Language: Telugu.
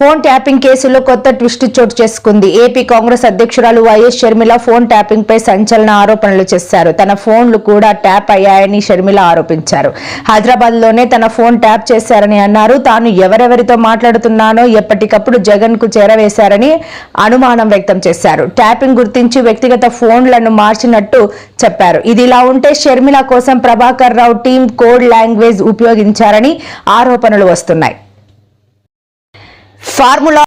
ఫోన్ ట్యాపింగ్ కేసులో కొత్త ట్విస్ట్ చోటు చేసుకుంది. ఏపీ కాంగ్రెస్ అధ్యక్షురాలు వైఎస్ షర్మిల ఫోన్ ట్యాపింగ్ పై సంచలన ఆరోపణలు చేశారు. తన ఫోన్లు కూడా ట్యాప్ అయ్యాయని షర్మిల ఆరోపించారు. హైదరాబాద్లోనే తన ఫోన్ ట్యాప్ చేశారని అన్నారు. తాను ఎవరెవరితో మాట్లాడుతున్నానో ఎప్పటికప్పుడు జగన్కు చేరవేశారని అనుమానం వ్యక్తం చేశారు. ట్యాపింగ్ గుర్తించి వ్యక్తిగత ఫోన్లను మార్చినట్టు చెప్పారు. ఇదిలా ఉంటే షర్మిల కోసం Prabhakar Rao team code language ఉపయోగించారని ఆరోపణలు వస్తున్నాయి. ఫార్ములా